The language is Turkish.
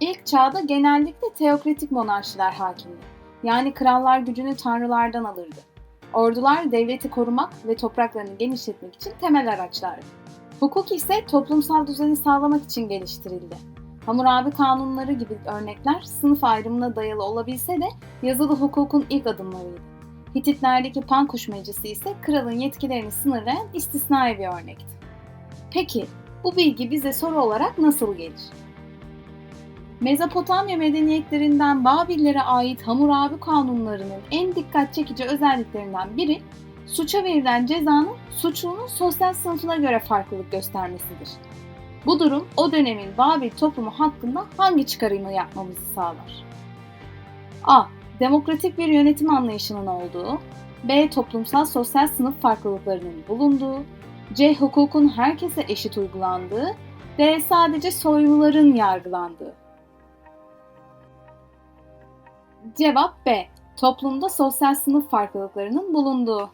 İlk çağda genellikle teokratik monarşiler hakimdi. Yani krallar gücünü tanrılardan alırdı. Ordular devleti korumak ve topraklarını genişletmek için temel araçlardı. Hukuk ise toplumsal düzeni sağlamak için geliştirildi. Hammurabi kanunları gibi örnekler sınıf ayrımına dayalı olabilse de yazılı hukukun ilk adımlarıydı. Hititlerdeki Pankuş Meclisi ise kralın yetkilerini sınırlayan istisnai bir örnekti. Peki bu bilgi bize soru olarak nasıl gelir? Mezopotamya medeniyetlerinden Babillere ait Hammurabi kanunlarının en dikkat çekici özelliklerinden biri suça verilen cezanın suçlunun sosyal sınıfına göre farklılık göstermesidir. Bu durum o dönemin Babil toplumu hakkında hangi çıkarımı yapmamızı sağlar? A. Demokratik bir yönetim anlayışının olduğu, B. Toplumsal sosyal sınıf farklılıklarının bulunduğu, C. Hukukun herkese eşit uygulandığı, D. Sadece soyluların yargılandığı. Cevap B. Toplumda sosyal sınıf farklılıklarının bulunduğu.